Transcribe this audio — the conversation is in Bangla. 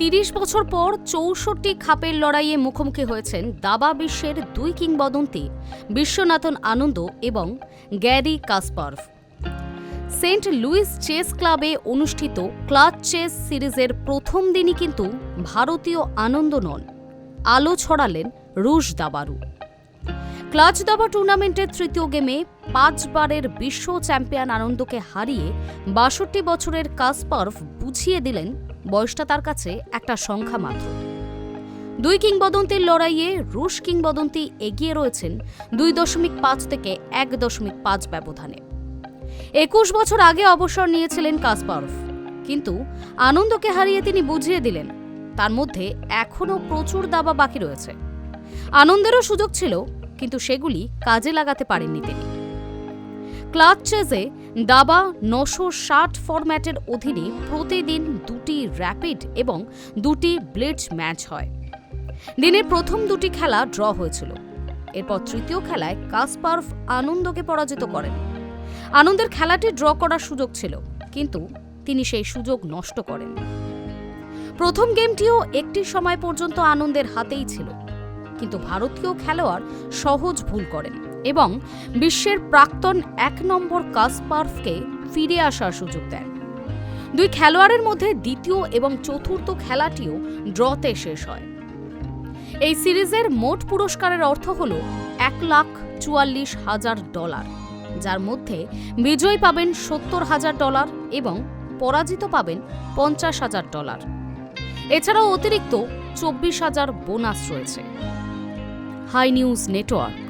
তিরিশ বছর পর চৌষট্টি খাপের লড়াইয়ে মুখোমুখি হয়েছেন দাবা বিশ্বের দুই কিংবদন্তি, বিশ্বনাথন আনন্দ এবং Garry Kasparov Saint Louis chess ক্লাবে অনুষ্ঠিত ক্লাচ চেস সিরিজের প্রথম দিনই কিন্তু ভারতীয় আনন্দ নন, আলো ছড়ালেন রুশ দাবারু। ক্লাচ দাবা টুর্নামেন্টের তৃতীয় গেমে পাঁচবারের বিশ্ব চ্যাম্পিয়ন আনন্দকে হারিয়ে বাষট্টি বছরের কাসপার্ভ বুঝিয়ে দিলেন বয়সটা তার কাছে একটা সংখ্যা মাত্র। দুই কিংবদন্তির লড়াইয়ে রুশ কিংবদন্তি এগিয়ে রয়েছেন দুই দশমিক পাঁচ থেকে এক দশমিক পাঁচ ব্যবধানে। একুশ বছর আগে অবসর নিয়েছিলেন কাসপারফ কিন্তু আনন্দকে হারিয়ে তিনি বুঝিয়ে দিলেন, তার মধ্যে এখনও প্রচুর দাবা বাকি রয়েছে। আনন্দেরও সুযোগ ছিল, কিন্তু সেগুলি কাজে লাগাতে পারেননি তিনি। ক্লাচ চেজে দাবা নশো ষাট ফরম্যাটের অধীনে প্রতিদিন দুটি র্যাপিড এবং দুটি ব্লিটজ ম্যাচ হয়। দিনের প্রথম দুটি খেলা ড্র হয়েছিল। এরপর তৃতীয় খেলায় কাসপার্ভ আনন্দকে পরাজিত করেন। আনন্দের খেলাটি ড্র করার সুযোগ ছিল, কিন্তু তিনি সেই সুযোগ নষ্ট করেন। প্রথম গেমটিও একটি সময় পর্যন্ত আনন্দের হাতেই ছিল, কিন্তু ভারতীয় খেলোয়াড় সহজ ভুল করেন। এবং বিশ্বের প্রাক্তন এক নম্বর কাসপার্ফকে ফিরে আসার সুযোগ দেন। দুই খেলোয়াড়ের মধ্যে দ্বিতীয় এবং চতুর্থ খেলাটিও ড্রতে শেষ হয়। এই সিরিজের মোট পুরস্কারের অর্থ হল এক লাখ চুয়াল্লিশ হাজার ডলার, যার মধ্যে বিজয়ী পাবেন সত্তর হাজার ডলার এবং পরাজিত পাবেন পঞ্চাশ হাজার ডলার। এছাড়াও অতিরিক্ত চব্বিশ হাজার বোনাস রয়েছে। Hi news network.